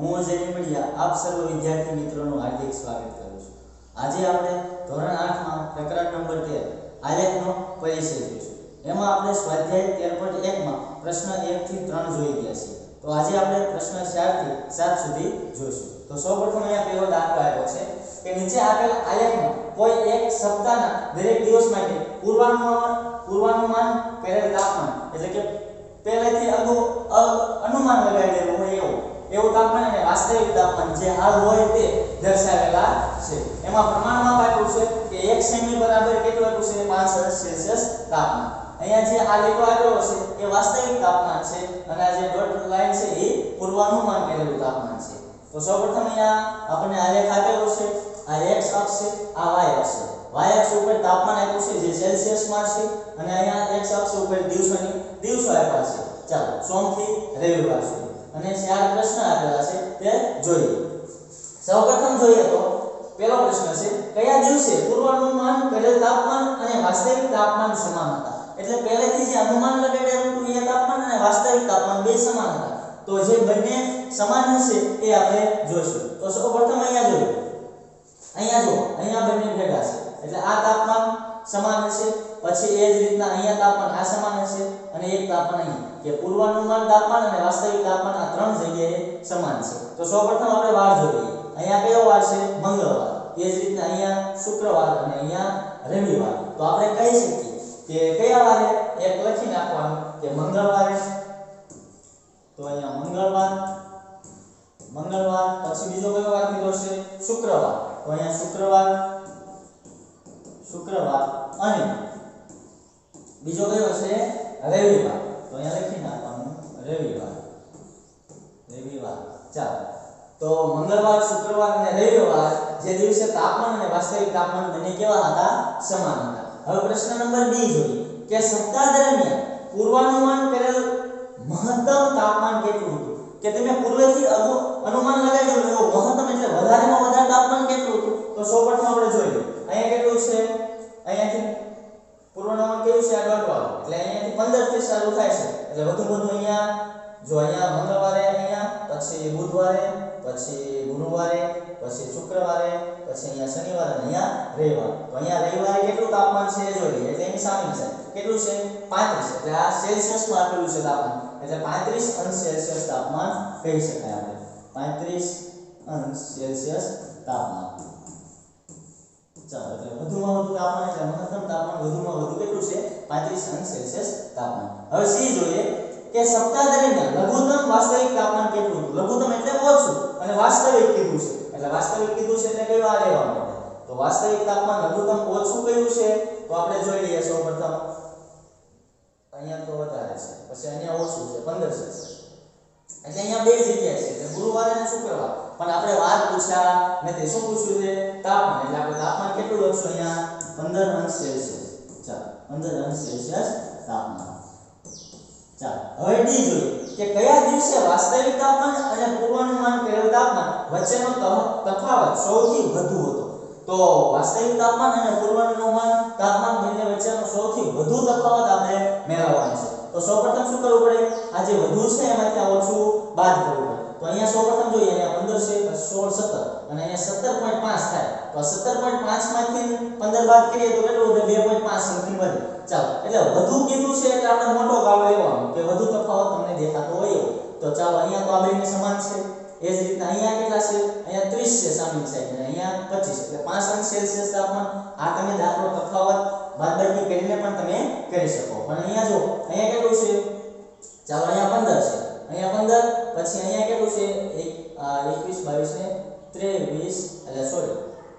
હું અજય નિમડિયા આપ સર્વ વિદ્યાર્થી મિત્રોનું હાર્દિક સ્વાગત કરું છું. આજે આપણે ધોરણ 8 માં પ્રકરણ નંબર તેર, આલેખનો પરિચય જોઈશું. એમાં આપણે સ્વાધ્યાય 13.1 માં પ્રશ્ન 1 થી 3 જોઈ ગયા છીએ. તો આજે આપણે પ્રશ્ન 4 થી 7 સુધી જોઈશું. તો સૌપ્રથમ અહીંયા પહેલો દાખલો આવ્યો છે કે નીચે આપેલ આલેખમાં કોઈ એક સપ્તાહના દરેક દિવસ માટે પૂર્વાનુમાન પૂર્વાનુમાન કરેલ તાપમાન, એટલે કે પહેલેથી અનુમાન અનુમાન લગાડેલું હોય એવું. એવું તાપમાન અને વાસ્તવિક તાપમાન જે હાલ હોય તે દર્શાવેલા છે. એમાં પ્રમાણમાં આપ્યું છે કે 1 સેમી બરાબર કેટલું આપ્યું છે? 5 અંશ સેલ્સિયસ તાપમાન. અહીંયા જે આ લીટો આપ્યો છે એ વાસ્તવિક તાપમાન છે અને આ જે ડોટ લાઈન છે એ પૂર્વાનુમાન કરેલું તાપમાન છે. તો સૌપ્રથમ અહીંયા આપણને આલેખ આપેલો છે. આ x અક્ષ છે, આ y અક્ષ છે. y અક્ષ ઉપર તાપમાન આપ્યું છે જે સેલ્સિયસમાં છે અને અહીંયા x અક્ષ ઉપર દિવસોની દિવસો આપ્યા છે. ચાલો, સોમથી રવિવાર સુધી. અને ચાર પ્રશ્ન આપેલા છે, તે જોઈએ. સૌપ્રથમ જોઈએ તો, પહેલો પ્રશ્ન છે, કયા દિવસે પૂર્વાનુમાન કરેલ તાપમાન અને વાસ્તવિક તાપમાન સમાન હતા? એટલે પહેલેથી જે અનુમાન લગાડેલું એ તાપમાન અને વાસ્તવિક તાપમાન બે સમાન હતા. તો જે બંને સમાન હશે એ આપણે જોઈશું. તો સૌપ્રથમ અહીંયા જોઈએ. અહીંયા જો અહીંયા બંને ભેગા છે. એટલે આ તાપમાન સમાન હશે, પછી એ જ રીતના અહીંયા તાપમાન આ સમાન હશે અને એક તાપમાન અહીંયા. કે પૂર્વાનુમાન તાપમાન અને વાસ્તવિક તાપમાન આ ત્રણ જગ્યાએ સમાન છે. તો સૌપ્રથમ આપણે વાર જોઈએ. અહીંયા કયો વાર છે? મંગળવાર. એ જ રીતના અહીંયા શુક્રવાર અને અહીંયા રવિવાર. તો આપણે કહી શકીએ કે કયા વારે? એક લખી નાખવાનું કે મંગળવારે. તો અહીંયા મંગળવાર મંગળવાર, પછી બીજો કયો વાર કીધો છે શુક્રવાર. તો અહીંયા શુક્રવાર શુક્રવાર અને બીજો કયો છે? રવિવાર. તો અહીંયા લખી નાખવાનું. રવિવાર. રવિવાર. ચાલો. તો મંગળવાર, શુક્રવાર અને રવિવાર જે દિવસે તાપમાન અને વાસ્તવિક તાપમાન બંને કેવા હતા? સમાન હતા. હવે પ્રશ્ન નંબર બી જોઈએ. કે સપ્તાહ દરમિયાન પૂર્વાનુમાન કરેલ મહત્તમ તાપમાન કેટલું હતું? કે તમે પૂર્વેથી અનુ- અનુમાન લગાડ્યું એવું મહત્તમ એટલે વધારેમાં વધારે તાપમાન કેટલું હતું? તો સૌપ્રથમ આપણે જોઈએ અહીંયા કેટલું છે? અહીંયાથી પૂર્વાનુમાન કેવું છે આ ડોટ એટલે અહીંયાથી 15 થી શરૂ થાય છે. એટલે વધુ વધુ અહીંયા, જો અહીંયા મંગળવારે, અહીંયા, પછી બુધવારે, પછી ગુરુવારે, પછી શુક્રવારે, પછી અહીંયા શનિવારે અહીંયા રવિવાર. તો અહીંયા રવિવારે કેટલું તાપમાન છે એ જોઈ એટલે એની સામે છે કેટલું છે? 35 એટલે આ સેલ્સિયસમાં આપેલું છે તાપમાન. એટલે 35 અંશ સેલ્સિયસ તાપમાન કહી શકાય આપણે. 35 અંશ સેલ્સિયસ તાપમાન. ચાલો, એટલે વધુમાં વધુ તાપમાન એટલે મહત્તમ તાપમાન વધુમાં વધુ કેટલું છે? 35 અંશ સેલ્સિયસ તાપમાન. હવે સી જોઈએ કે સપ્તાહ દરમિયાન લઘુત્તમ વાસ્તવિક તાપમાન કેટલું હતું? લઘુત્તમ એટલે ઓછું અને વાસ્તવિક કીધું છે. એટલે વાસ્તવિક કીધું છે એટલે કયું આ લેવાનું તો વાસ્તવિક તાપમાન લઘુત્તમ ઓછું કયું છે? તો આપણે જોઈ લઈએ સૌપ્રથમ. અહીંયા તો વધારે છે. પછી અહીંયા ઓછું છે 15 છે એટલે અહીંયા બે જગ્યા છે એટલે ગુરુવારે અને શુક્રવાર પણ આપણે વાર પૂછ્યા નથી શું પૂછ્યું છે? તાપમાન. એટલે આપણે તાપમાન કેટલું લખશું અહીંયા? 15 અંશ સેલ્સિયસ. ચાલો 15 અંશ સેલ્સિયસ તાપમાન. ચાલો, હવે ડી જોઈએ કે કયા દિવસે વાસ્તવિક તાપમાન અને પૂર્વાનુમાન કરેલ તાપમાન વચ્ચેનો તફાવત સૌથી વધુ હતો? તો વાસ્તવિક તાપમાન અને પૂર્વાનુમાન તાપમાન બંને વચ્ચેનો સૌથી વધુ તફાવત આપણે મેળવવાનો છે. તો સૌપ્રથમ શું કરવું પડે? આ જે વધુ છે એમાંથી આ ઓછું બાદ કરવું પડે. તો અહીંયા સૌપ્રથમ જોઈએ, અહીંયા 15 છે, પછી 16 17 અને અહીંયા 17.5 થાય. તો 17.5 માંથી 15 બાદ કરીએ તો કેટલું વધે? 2.5 સમથિંગ વધે ચાલો, એટલે વધુ કીધું છે એટલે આપણે મોટો ગાળો લેવાનો કે વધુ તફાવત તમને દેખાતો હોય તો ચાલો, અહીંયા તો આ બંને સમાન છે. એ જ રીતના અહીંયા કેટલા છે? અહીંયા 30 છે સામેની સાઈડ અને અહીંયા 25 એટલે 5 અંશ સેલ્સિયસ તાપમાન. આ તમે દાખલો તફાવત બાદબાકી કરીને પણ તમે કરી શકો. પણ અહીંયા જો અહીંયા કેટલું છે? ચાલો, અહીંયા 15 છે. અહીંયા 15 પછી અહીંયા કેટલું છે? એક, આ 21 22 ને 23 એટલે સોરી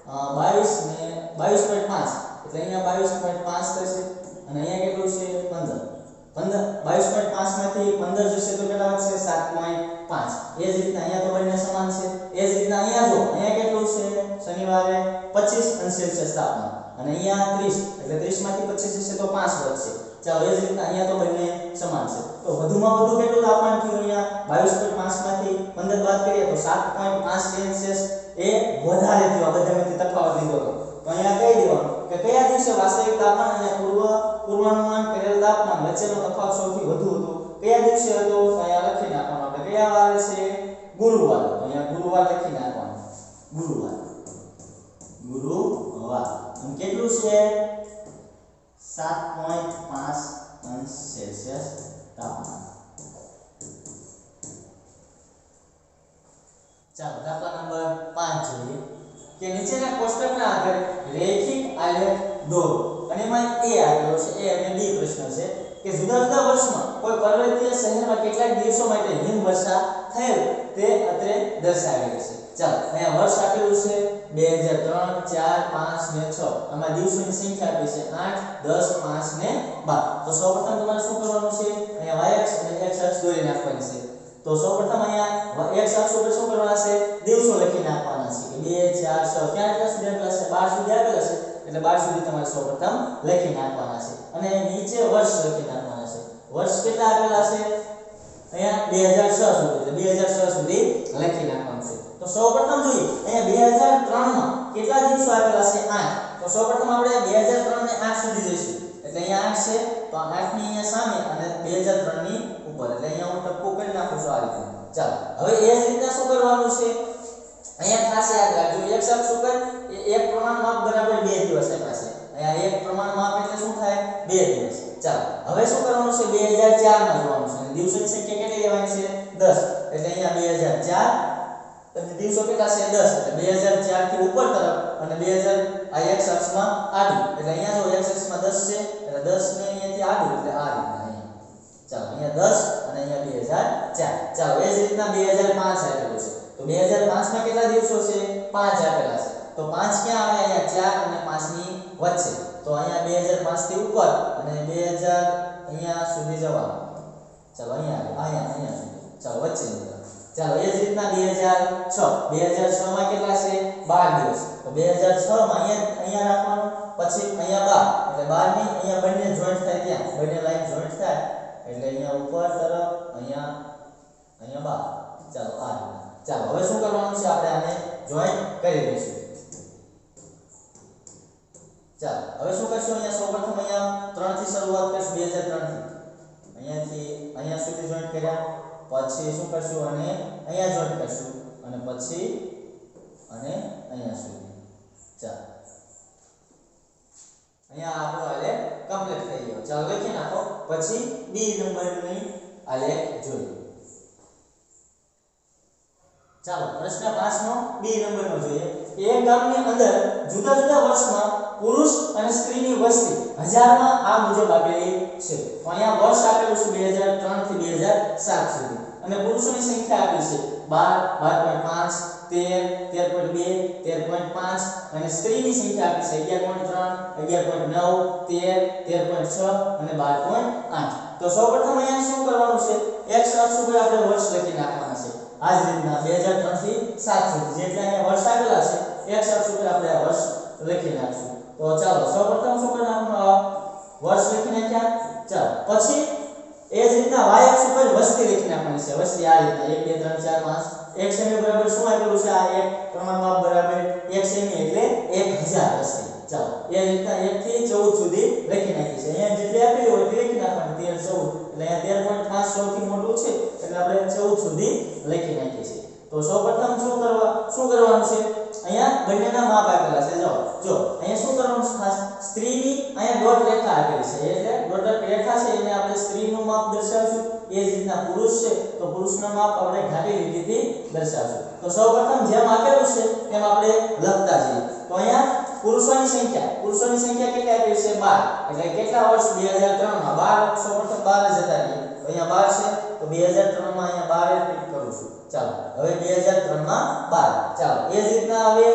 22 ને 22.5 એટલે અહીંયા 22.5 થશે, અને અહીંયા કેટલું છે? 15 15 22.5 માંથી 15 જશે તો કેટલા વધશે? 7.5 એ જ રીતના અહીંયા તો બંને સમાન છે. એ જ રીતના અહીંયા જો અહીંયા કેટલું છે? શનિવારે 25 અંશ સેલ્સિયસ તાપમાન. અને અહીંયા 30 એટલે 30 માંથી 25 જશે તો 5 વધશે. ચાલો, એ જ રીતના અહીંયા તો બંને સમાન છે. તો વધુમાં વધુ કેટલું તાપમાન થયું અહીંયા? 22.5 માંથી 15 બાદ કરીએ તો 7.5 સેલ્સિયસ એ વધારે થયું. આ બધામાંથી તફાવત લીધો હતો. તો અહીંયા કહી દેવાનું કે કયા દિવસે વાસ્તવિક તાપમાન અને પૂર્વ, પૂર્વાનુમાન કરેલ તાપમાન વચ્ચેનો તફાવત સૌથી વધુ હતો? કયા દિવસે હતો? અહીંયા લખી નાખવાનું આપણે. કયા વારે છે? ગુરુવાર. અહીંયા ગુરુવાર લખી નાખવાનું. ગુરુવાર. ગુરુવાર. કેટલું છે? સાત પોઈન્ટ પાંચ અંશ સેલ્સિયસ તાપમાન. ચાલો, દાખલા નંબર પાંચ જોઈએ. કે નીચેના કોષ્ટકના આધારે રેખિક આલેખ દોરો. અને એમાં એ આપેલો છે એ અને બી પ્રશ્ન છે. કે જુદા જુદા વર્ષમાં કોઈ પર્વતીય શહેરમાં કેટલાક દિવસો માટે હિમવર્ષા થયેલ તે અત્રે દર્શાવેલ છે. ચાલો, અહીંયા વર્ષ આપેલું છે 2003 4 5 ને 6 આમાં દિવસોની સંખ્યા આપી છે 8 10 5 ને 12 તો સૌપ્રથમ તમારે શું કરવાનું છે? અહીંયા y અક્ષ અને x અક્ષ દોરી નાખવાની છે. તો સૌપ્રથમ અહીંયા x અક્ષ ઉપર શું કરવાના છે? દિવસો લખી નાખવાના છે. કે 2 4 6 ક્યાં ક્યાં સુધી આપેલા છે? 12 સુધી આપેલા છે. એટલે 12 સુધી તમારે સૌપ્રથમ લખી નાખવાના છે. અને નીચે વર્ષ લખી નાખવાના છે. વર્ષ કેટલા આપેલા છે? અહીંયા 2006 સુધી, એટલે 2006 સુધી લખી નાખવાનું છે. તો સૌપ્રથમ જોઈએ, અહીંયા 2003 માં કેટલા દિવસો આપેલા છે? 8 તો સૌપ્રથમ આપણે 2003 ને 8 સુધી જઈશું. એટલે અહીંયા 8 છે, તો 8 ની અહીંયા સામે અને 2003 ની ઉપર. એટલે અહીંયા હું ટપકો કરી નાખું છું આ રીતે. ચાલો, હવે એ જ રીતના શું કરવાનું છે? અહીંયા ખાસ યાદ રાખજો, એક અક્ષ ઉપર એ એક પ્રમાણ માપ બરાબર 2 દિવસ આપ્યા છે. અહીંયા એક પ્રમાણ માપ એટલે શું થાય? 2 દિવસ. ચાલો, હવે શું કરવાનું છે? 2004 માં જોવાનું છે. અને દિવસોની સંખ્યા કેટલી લેવાની છે? 10 એટલે અહીંયા 2004 અને દિવસો કેટલા છે? 10 એટલે 2004 થી ઉપર તરફ અને 2000 આ x અક્ષમાં આડું એટલે અહીંયા જો x અક્ષમાં 10 છે, એટલે 10 ને અહીંયાથી આડું એટલે આ રીતના અહીંયા. ચાલો, અહીંયા 10 અને અહીંયા 2004 ચાલો, એ જ રીતના 2005 આપેલું છે તો 2005 માં કેટલા દિવસો છે? 5 આપેલા છે. તો 5 ક્યાં આવે? અહીંયા 4 અને 5 ની વચ્ચે. તો અહીંયા 2005 થી ઉપર અને 2000 અહીંયા સુધી જવા ચાલો, અહીંયા આવે. અહીંયા અહીંયા સુધી. ચાલો, વચ્ચે ચાલો, એ જ રીતના 2006 2006 માં કેટલા છે? 12 દિવસ. તો 2006 માં અહીંયા અહીંયા રાખવાનું. પછી અહીંયા 12 એટલે 12 ની અહીંયા બંને જોઈન્ટ થાય ત્યાં. બંને લાઈન જોઈન્ટ થાય. એટલે અહીંયા ઉપર તરફ, અહીંયા અહીંયા 12 ચાલો, આ ચાલો, હવે શું કરવાનું છે? આપણે આને જોઈન કરી દઈશું. ચાલો, હવે શું કરશું અહીંયા? સૌપ્રથમ અહીંયા 3 થી શરૂઆત કરશું 2003 થી અહીંયાથી, અહીંયા સુધી જોઈન્ટ કર્યા. પછી શું કરશું? અને અહીંયા જોઈન્ટ કરશું. અને પછી, અને અહીંયા સુધી. ચાલો. અહીંયા આપણો આલેખ કમ્પ્લીટ થઈ ગયો. ચાલો લખી નાખો પછી બી નંબરની આલેખ જોઈએ. ચાલો, પ્રશ્ન 5 નો બી નંબરનો જોઈએ. એક ગામની અંદર જુદા જુદા વર્ષમાં પુરુષ અને સ્ત્રીની વસ્તી હજારમાં આ મુજબ આપેલી છે. તો અહીંયા વર્ષ આપેલું છે 2003 થી 2007 સુધી. અને પુરુષોની સંખ્યા આપી છે 12 12.5 13 13.2 13.5 અને સ્ત્રીની સંખ્યા આપી છે 11.3 11.9 13 13.6 અને 12.8 તો સૌપ્રથમ અહીંયા શું કરવાનું છે? x અક્ષ ઉપર આપણે વર્ષ લખી નાખવાના છે. આ જ રીતના 2003 થી 7 સુધી જેટલા અહીંયા વર્ષ આવેલા છે, એક અક્ષ ઉપર આપણે આ વર્ષ લખી નાખશું. તો ચાલો, સૌપ્રથમ શું કરી વર્ષ લખી નાખ્યા? ચાલો, પછી એ જ રીતના y અક્ષ ઉપર વસ્તી લખી નાખવાની છે. વસ્તી આ રીતના 1 2 3 4 5 એક સેમી બરાબર શું આપેલું છે? આ એક પ્રમાણમાં બરાબર એક સેમી એટલે 1000 વસ્તી. ચાલો એ રીતના 1 થી 14 સુધી લખી નાખી છે અહીંયા જેટલી આપેલી હોય તે લખી નાખવાની 13 14 એટલે અહીંયા 13.5 સૌથી મોટું છે એટલે આપણે 14 સુધી લખી નાખીએ છીએ તો સૌપ્રથમ શું કરવા શું કરવાનું છે અહીંયા બંનેના માપ આપેલા છે જો જો અહીંયા શું કરવાનું છે ખાસ સ્ત્રીની અહીંયા ડોટ રેખા આપેલી છે એટલે ડોટ રેખા છે એને આપણે સ્ત્રીનું માપ દર્શાવશું એ જ રીતના પુરુષ છે તો પુરુષના માપ આપણે ઘાટી લીટીથી દર્શાવશું તો સૌપ્રથમ જેમ આપેલું છે તેમ આપણે લખતા જઈએ તો અહીંયા પુરુષોની સંખ્યા પુરુષોની સંખ્યા કેટલી આપેલી છે 12 એટલે કેટલા વર્ષ 2003 માં 12 સૌપ્રથમ 12 જ હતા તો અહીંયા 12 છે તો 2003 માં અહીંયા 12 રિપીટ કરું છું ચાલો હવે 2003 માં 12 ચાલો એ જ રીતના હવે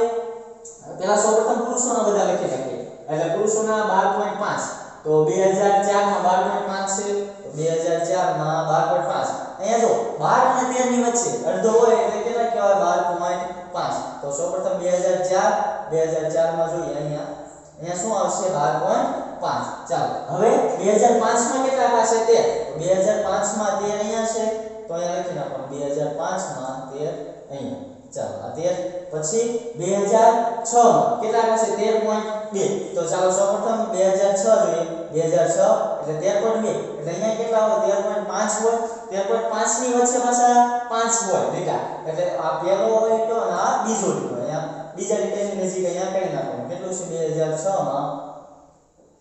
પેલા સૌપ્રથમ પુરુષોના બધા લખી નાખીએ એટલે પુરુષોના 12.5 તો 2004 માં 12.5 છે તો 2004 માં 12.5 અહીંયા જો 12 અને 13 ની વચ્ચે અડધો હોય એટલે કેટલા કહેવાય 12.5 તો સૌપ્રથમ 2004 2004 માં જોઈએ અહીંયા. અહીંયા શું આવશે? 12.5 ચાલો, હવે 2005 માં કેટલા પાસે 13 તો 2005 માં 13 અહીંયા છે. તો અહીંયા લખી નાખવાનું. 2005 માં 13 અહીંયા. ચાલો, આ તેર. પછી બે હજાર છ માં કેટલા આવશે તેર પોઈન્ટ બે. તો ચાલો, સૌપ્રથમ બે હજાર છ જોઈએ. બે હજાર છ, એટલે તેર પોઈન્ટ બે. એટલે અહીંયા કેટલા હોય? તેર પોઈન્ટ પાંચ હોય. તેર પોઈન્ટ પાંચની વચ્ચે પાછા પાંચ હોય. લીટા. એટલે આ પહેલો હોય તો અને આ બીજો લીટો અહીંયા. બીજા લીટાની નજીક અહીંયા કરી નાખવાનું. કેટલું છે? બે હજાર છ માં.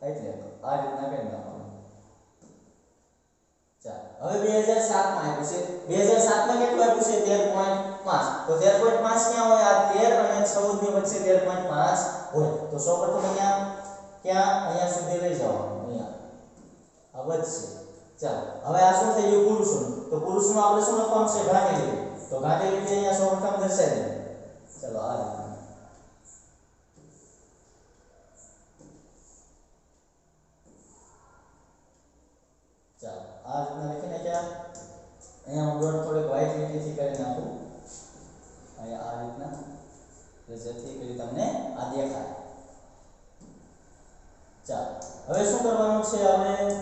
એટલે આ રીતના કરી નાખવાનું. ચાલો. હવે બે હજાર સાતમાં આવ્યું છે. બે હજાર સાતમાં કેટલું આવ્યું છે? તેર પોઈન્ટ પાંચ. તો તેર પોઈન્ટ પાંચ ક્યાં હોય? આ તેર અને ચૌદ વચ્ચે તેર પોઈન્ટ પાંચ હોય. તો સૌપ્રથમ અહીંયા, ક્યાં? અહીંયા સુધી લઈ જવાનું. અહીંયા. આ વધશે. ચાલો. હવે આ શું થઈ ગયું? પુરુષોનું. તો પુરુષનું આપણે શું લખવાનું છે? લીટી તો લીટી અહીંયા સૌપ્રથમ દર્શાવી દઈએ. ચલો, આ રીતના ચાલો આ રીતના લખી નાખ્યા. અહીંયા હું ડોટ થોડીક વ્હાઈટ લીટીથી કરી નાખું. અહીંયા આ રીતના જેથી કરી તમને આ દેખાય. ચાલો, હવે શું કરવાનું છે આપણે?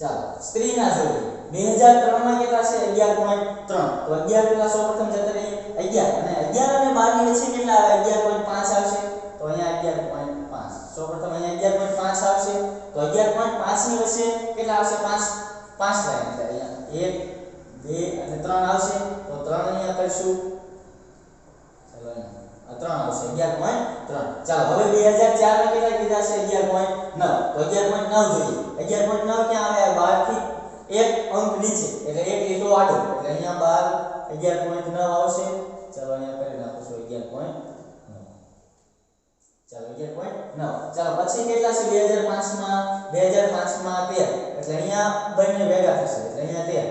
ચાલો, સ્ત્રીના જોઈએ બે હજાર ત્રણમાં કેટલા છે? અગિયાર પોઈન્ટ ત્રણ. તો અગિયાર કેટલા સૌપ્રથમ જતા રહી? અગિયાર. અને અગિયાર અને બારની વચ્ચે કેટલા આવે? અગિયાર પોઈન્ટ પાંચ આવશે. તો અહીંયા અગિયાર પોઈન્ટ પાંચ. સૌપ્રથમ અહીંયા અગિયાર પોઈન્ટ પાંચ આવશે તો અગિયાર પોઈન્ટ પાંચની વચ્ચે કેટલા આવશે? પાંચ. પાંચ લાઈન એટલે અહીંયા એક, બે અને ત્રણ આવશે. તો ત્રણ અહીંયા કરશું. ચાલો આ ત્રણ આવશે. અગિયાર પોઈન્ટ ત્રણ. ચાલો, હવે બે હજાર ચારમાં કેટલા કીધા છે? અગિયાર પોઈન્ટ નવ. તો અગિયાર પોઈન્ટ નવ જોઈએ. અગિયાર પોઈન્ટ નવ ક્યાં આવે? બારથી એક અંક નીચે. એટલે એક એટલો આડો. એટલે અહીંયા બાર અગિયાર પોઈન્ટ નવ આવશે. ચાલો અહીંયા કરી નાખું અગિયાર પોઈન્ટ ચાલો, અગિયાર પોઈન્ટ નવ. ચાલો, પછી કેટલા છે? બે હજાર પાંચમાં બે હજાર પાંચમાં તેર. એટલે અહીંયા બંને ભેગા થશે. એટલે અહીંયા તેર.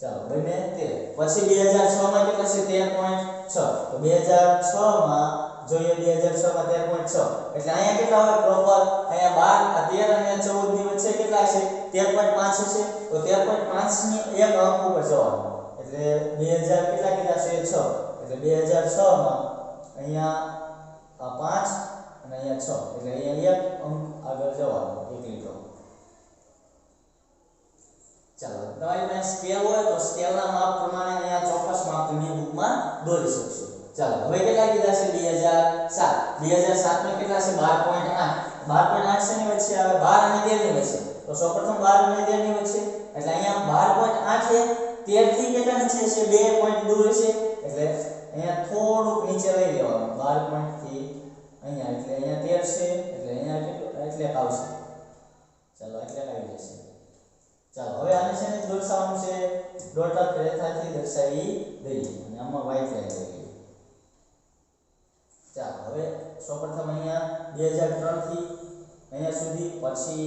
ચાલો, બંને તેર. પછી બે હજાર છ માં કેટલા છે? તેર પોઈન્ટ છ. તો બે હજાર છ માં જોઈએ બે હજાર છ માં તેર પોઈન્ટ છ. એટલે અહીંયા કેટલા હોય? પ્રોપર અહીંયા બાર, આ તેર અને ચૌદની વચ્ચે કેટલા છે? તેર પોઈન્ટ પાંચ હશે. તો તેર પોઈન્ટ પાંચની એક અંક ઉપર જવાનું. એટલે બે હજાર કેટલા કીધા છે? છ. એટલે બે હજાર છ માં અહીંયા આ પાંચ અને અહીંયા છ એટલે અહીંયા એક અંક આગળ જવાનું એક લીટો ચાલો તમારી પાસે સ્કેલ હોય તો સ્કેલના માપ પ્રમાણે અહીંયા ચોક્કસ માપ તમે બુકમાં દોરી શકશો ચાલો હવે કેટલા કીધા છે 2007 2007 માં કેટલા છે 12.8 12.8 શેની વચ્ચે આવે 12 અને 13 ની વચ્ચે તો સૌપ્રથમ 12 અને 13 ની વચ્ચે એટલે અહીંયા 12.8 છે 13 થી કેટલા નીચે છે 2 પોઈન્ટ દૂર છે એટલે અહીંયા થોડુંક નીચે લઈ લેવાનું 12 પોઈન્ટથી અહીંયા એટલે અહીંયા 13 છે, એટલે અહીંયા કેટલું એટલે આવશે. ચાલો એટલે આવી જશે? ચાલો, હવે આને છે ને દર્શાવવાનું છે ડોટ રેખાથી દર્શાવી દઈએ. અને આમાં વ્હાઈટ લાઈન લઈએ ચાલો, હવે સૌપ્રથમ અહીંયા 2003 થી અહીંયા સુધી, પછી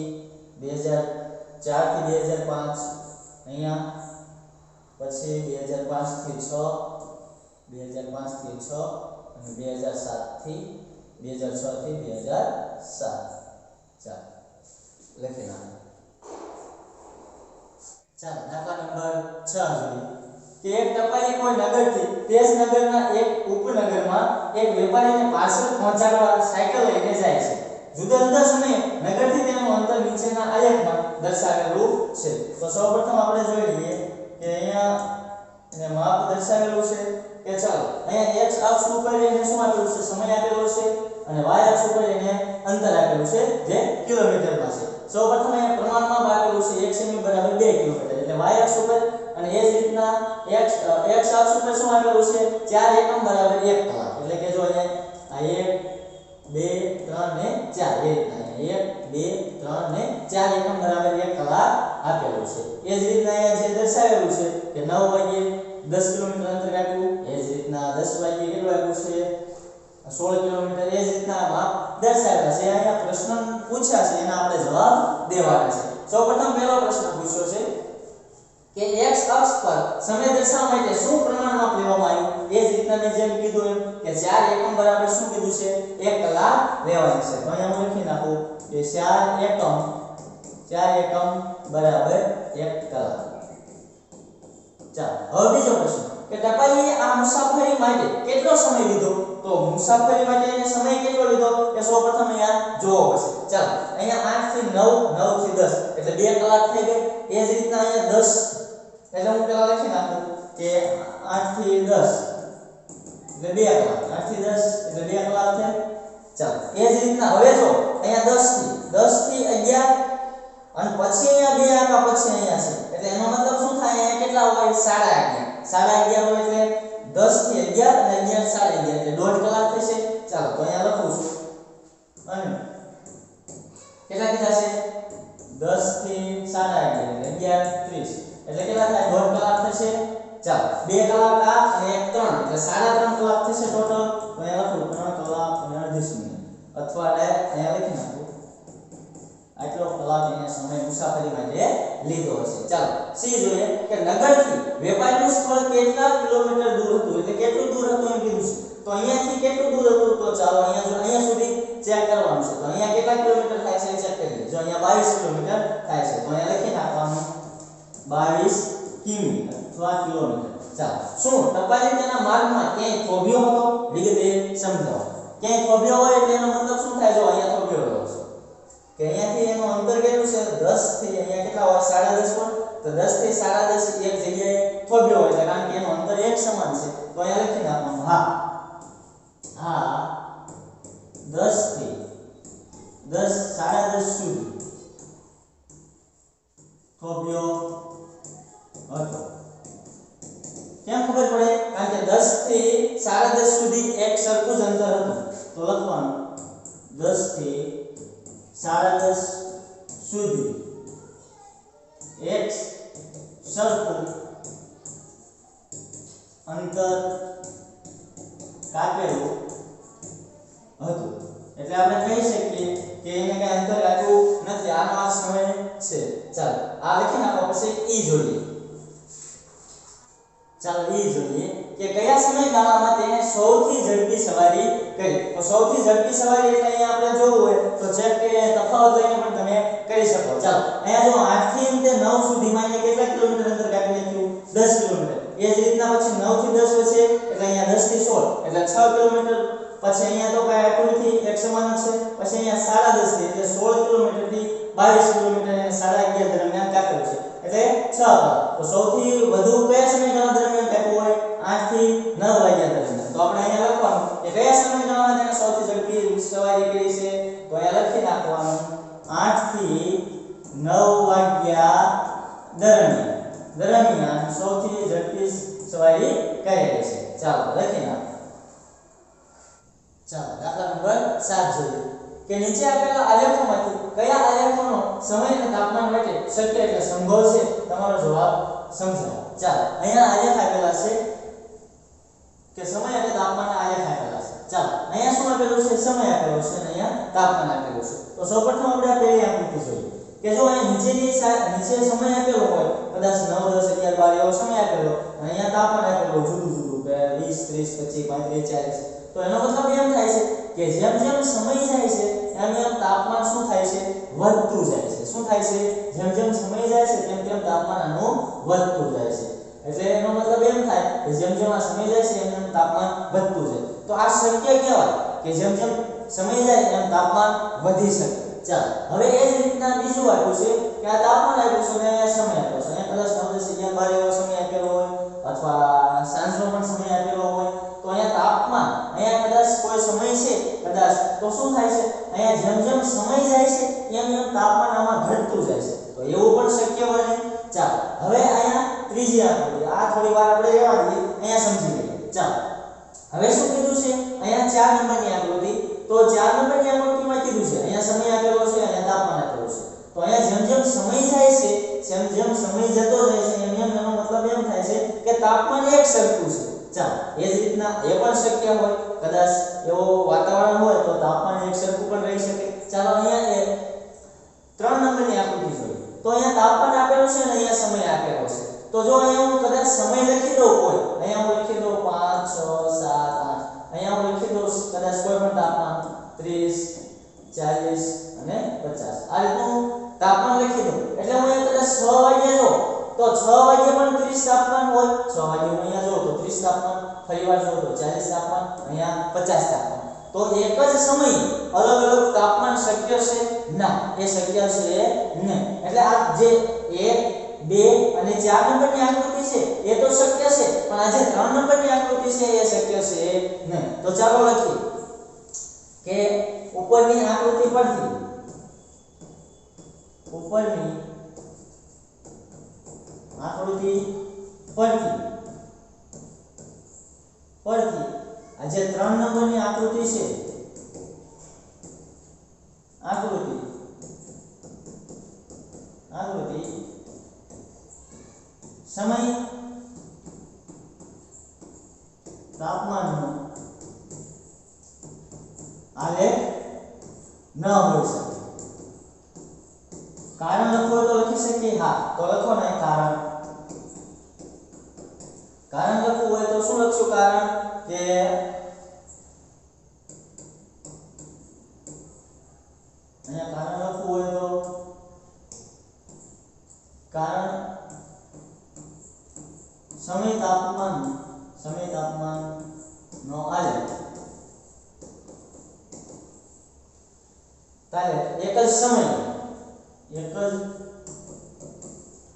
2004 થી 2005 અહીંયા, પછી 2005 થી 6 2005 થી 6 અને 2007 થી 2006 થી 2007 ચાલો, લખી નાખો. ચાલો દાખલા નંબર છ જોઈએ કે એક ટપાલી કોઈ નગરથી તે નગરના એક ઉપનગરમાં એક વેપારીને પાર્સલ પહોંચાડવા સાયકલ લઈને જાય છે. જુદા જુદા સમયે નગરથી તેનું અંતર નીચેના આલેખમાં દર્શાવેલું છે. તો સૌપ્રથમ આપણે જોઈ લઈએ કે અહીંયા એને માપ દર્શાવેલું છે. કે ચાલો, અહીંયા x અક્ષ ઉપર એને શું આપેલું છે? સમય આપેલો છે અને y અક્ષ ઉપર એને અંતર આપેલું છે જે કિલોમીટરમાં છે. સૌપ્રથમ અહીંયા પ્રમાણમાં આપેલું છે 1 સેમી બરાબર 2 કિલોમીટર એટલે y અક્ષ ઉપર અને એ જ રીતના x x અક્ષ ઉપર શું આપેલું છે? 4 એકમ બરાબર 1 કલાક. એટલે કે જો અહીંયા, આ 1 2 3 ને 4 એ રીતના 1 2 3 ને 4 એકમ બરાબર 1 કલાક આપેલું છે. એ જ રીતના અહીંયા જે દર્શાવેલું છે કે 9 વાગ્યે 10 કિલોમીટર અંતર કાપ્યું એ જ રીતના 10 વાગ્યે કેટલું આપ્યું છે? 16 કિલોમીટર, એ જ રીતના માપ દર્શાવેલા છે. અહીંયા પ્રશ્ન પૂછ્યા છે, એના આપણે જવાબ દેવાના છે. સૌપ્રથમ પહેલો પ્રશ્ન પૂછ્યો છે કે x અક્ષ પર સમય દર્શાવવા માટે શું પ્રમાણમાં લેવામાં આવ્યું? એ જ રીતના જેમ કીધું એમ કે 4 એકમ બરાબર શું કીધું છે? 1 કલાક લેવાય છે. તો અહીંયા હું લખી નાખું કે 4 એકમ 4 એકમ બરાબર 1 કલાક. ચાલો, હવે બીજો પ્રશ્ન. કે ટપાલીએ આ મુસાફરી માટે કેટલો સમય લીધો? તો મુસાફરી માટે સમય કેટલો લીધો? એ સૌપ્રથમ અહીંયા જોવો ચાલો, અહીંયા 8 થી 9 9 થી 10 એટલે 2 કલાક થઈ ગઈ. એ જ રીતના અહીંયા 10 એટલે હું પેલા લખી નાખું કે 8 થી 10 એટલે 2 કલાક. 8 થી 10 એટલે 2 કલાક થાય. ચાલો, એ જ રીતના. હવે જો, અહીંયા 10 થી 10 થી 11 અને પછી અહીંયા બે આંકા પછી અહીંયા છે. એટલે એનો મતલબ શું થાય? અહીંયા કેટલા હોય? સાડા અગિયાર. સાડા અગિયાર હોય એટલે 10 થી 11 અને 11 સાડા અગિયાર. એટલે દોઢ કલાક થશે. ચાલો, તો અહીંયા લખું છું. અને કેટલા કીધા છે? 10 થી સાડા અગિયાર. એટલે 11 30 એટલે કેટલા થાય? દોઢ કલાક થશે. ચાલો, બે કલાક આ અને એક ત્રણ. એટલે સાડા ત્રણ કલાક થશે ટોટલ તો અહીંયા લખું, ત્રણ કલાક અને અડધીસ મિનિટ. અથવા એટલે અહીંયા લખી નાખું. આટલો કલાક એને સમય મુસાફરી માટે લીધો હશે. ચાલો સી જોઈએ કે નગરથી વેપારનું સ્થળ કેટલા કિલોમીટર દૂર હતું? એટલે કેટલું દૂર હતું એમ કીધું છે. તો અહીંયાથી કેટલું દૂર હતું? તો ચાલો કેમ ખબર પડે કારણ કે 10 થી 10.5 સુધી એક સરખું જ અંતર હતું તો લખવાનું 10 થી સાડા દસ સુધી એક સરખું અંતર કાપેલું હતું. એટલે આપણે કહી શકીએ કે એને કઈ અંતર કાપ્યું નથી. આનો આ સમય છે. ચાલો, આ લખી નાખો પછી ઈ જોઈએ ચાલો એ જોઈએ કે કયા સમયગાળામાં તેણે સૌથી ઝડપી સવારી કરી તો સૌથી ઝડપી સવારી એટલે અહીંયા આપણે જોવું હોય તો જે કે તફાવત લઈને પણ તમે કરી શકો ચાલો અહીંયા જો 8 થી અંતે 9 સુધીમાં અહીંયા કેટલા કિલોમીટર અંતર કાપી નાખ્યું 10 કિલોમીટર એ જ રીતના પછી 9 થી 10 વચ્ચે એટલે અહીંયા 10 થી 16 એટલે 6 કિલોમીટર પછી અહીંયા તો કાય આકૃતિ એક સમાન છે પછી અહીંયા 10.5 થી એટલે 16 કિલોમીટર થી 22 કિલોમીટર અને 1.5 6 તો સૌથી વધુ કયા સમયગાળા દરમિયાન કાપ્યું હોય? 8 થી 9 વાગ્યા દરમિયાન. તો આપણે અહીંયા લખવાનું કે કયા સમયગાળામાં તેને સૌથી ઝડપી સવારી કરી છે? તો અહીંયા લખી નાખવાનું. 8 થી 9 વાગ્યા દરમિયાન. દરમિયાન સૌથી ઝડપી સવારી કરેલી છે? ચાલો, લખી નાખો. ચાલો, દાખલા નંબર 7 જોઈએ. કે નીચે આપેલા આલેખોમાંથી કયા આલેખોનો સમય અને તાપમાન માટે શક્ય એટલે સંભવ છે? તમારો જવાબ સમજાવો. ચાલો, અહીંયા આલેખ આપેલા છે કે સમય અને તાપમાનના આલેખ આપેલા છે. ચાલો, અહીંયા શું આપેલું છે? સમય આપેલો છે અને અહીંયા તાપમાન આપેલું છે. તો સૌપ્રથમ આપણે આ પહેલી આકૃતિ જોઈએ. કે જો અહીંયા નીચેની સા- નીચે સમય આપેલો હોય, કદાચ 9 10 11 12 એવો સમય આપેલો અહીંયા તાપમાન આપેલું જુદું જુદું કે 20 30 25 35 40 તો એનો મતલબ એમ થાય છે કે જેમ જેમ સમય જાય છે એમ એમ તાપમાન શું થાય છે? વધતું જાય છે. શું થાય છે? જેમ જેમ સમય જાય છે, તેમ તેમ તાપમાન આનું વધતું જાય છે. એટલે એનો મતલબ એમ થાય કે જેમ જેમ આ સમય જાય છે, એમ એમ તાપમાન વધતું જાય. તો આ શક્ય કહેવાય કે જેમ જેમ સમય જાય, એમ તાપમાન વધી શકે. ચાલો, હવે એ જ રીતના બીજું આપ્યું છે કે આ તાપમાન આપ્યું છે અને સમય આપ્યો છે. અહીંયા કદાચ નવ દસ અગિયાર બાર એવો સમય આપેલો હોય, અથવા સાંજનો પણ સમય આપેલો હોય તો અહીંયા તાપમાન, અહીંયા કદાચ કોઈ સમય છે, કદાચ તો શું થાય છે? અહીંયા જેમ જેમ સમય જાય છે એમ એમ તાપમાન આમાં ઘટતું જાય છે. તો એવું પણ શક્ય બને ચાલો, હવે અહીંયા ત્રીજી આકૃતિ આ થોડી વાર આપણે રહેવા દઈએ. અહીંયા સમજી લઈએ. ચાલો, હવે શું કીધું છે? અહીંયા ચાર નંબરની આકૃતિ. તો ચાર નંબરની આકૃતિમાં કીધું છે, અહીંયા સમય આપેલો છે અને તાપમાન આપેલું છે. તો અહીંયા જેમ જેમ સમય જાય છે, જેમ જેમ સમય જતો જાય છે, એમ એમ એનો મતલબ એમ થાય છે કે તાપમાન એક સરખું છે. ચાલો. એ જ રીતના એ પણ શક્ય હોય. કદાચ એવો વાતાવરણ હોય તો તાપમાન એક સરખું પણ રહી શકે. ચાલો અહીંયા એ ત્રણ નંબરની આકૃતિ જોઈએ. તો અહીંયા તાપમાન આપેલું છે અને અહીંયા સમય આપેલો છે. તો જો અહીંયા હું કદાચ સમય લખી દઉં કોઈ, અહીંયા હું લખી દઉં 5 6 7 8 અહીંયા હું લખી દઉં કદાચ કોઈ પણ તાપમાન 30 40 અને 50 આ રીતનું તાપમાન લખી દઉં. એટલે હું અહીંયા કદાચ 6 વાગ્યે જો તો 6 વાગ્યે પણ 30 તાપમાન હોય. 6 વાગ્યે હું અહીંયા જો તો 30 તાપમાન. ફરીવાર જો તો 40 તાપમાન. અહીંયા 50 તાપમાન. તો એક જ સમયે અલગ અલગ તાપમાન શક્ય છે? ના, એ શક્ય છે નહીં. એટલે આ જે 1 બે અને ચાર નંબરની આકૃતિ છે, એ તો શક્ય છે. પણ આ જે ત્રણ નંબરની આકૃતિ છે, એ શક્ય છે નહીં. તો ચાલો લખીએ. કે ઉપરની આકૃતિ પરથી ઉપરની આકૃતિ પરથી પરથી, આ જે ત્રણ નંબરની આકૃતિ છે, આકૃતિ આકૃતિ, સમય તાપમાનનો આલેખ, ન હોઈ શકે. કારણ લખવું હોય તો લખી શકીએ. હા, તો લખો ને, કારણ. કારણ લખવું હોય તો શું લખશું? કારણ કે અહીંયા કારણ લખવું હોય તો કારણ સમય તાપમાન સમય તાપમાન નો આલેખ. તાલે એક જ સમય, એક જ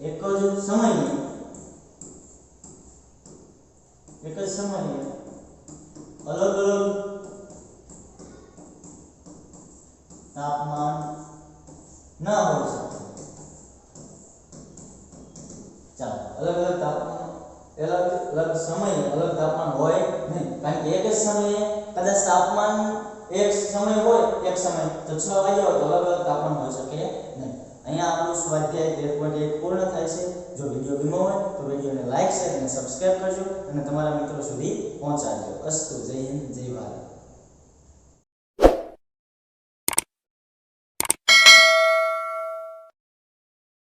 એક જ સમયે. એક જ સમયે અલગ અલગ તાપમાન ન હોઈ શકે ચાલો અલગ અલગ તાપમાન અલગ અલગ સમયે અલગ તાપમાન હોય નહીં કારણ કે એક જ સમયે કદાચ તાપમાન એક સમય હોય એક સમય તો છ વાગ્યા હોય તો અલગ અલગ તાપમાન હોઈ શકે નહીં અહીંયા આપણો સ્વાધ્યાય તેર પોઈન્ટ એક પૂર્ણ થાય છે. જો વિડિયો ગમ્યો હોય તો વિડિયોને લાઈક શેર અને સબસ્ક્રાઇબ કરજો અને તમારા મિત્રો સુધી પહોંચાડજો. અસ્તુ, જય હિન્દ, જય ભારત.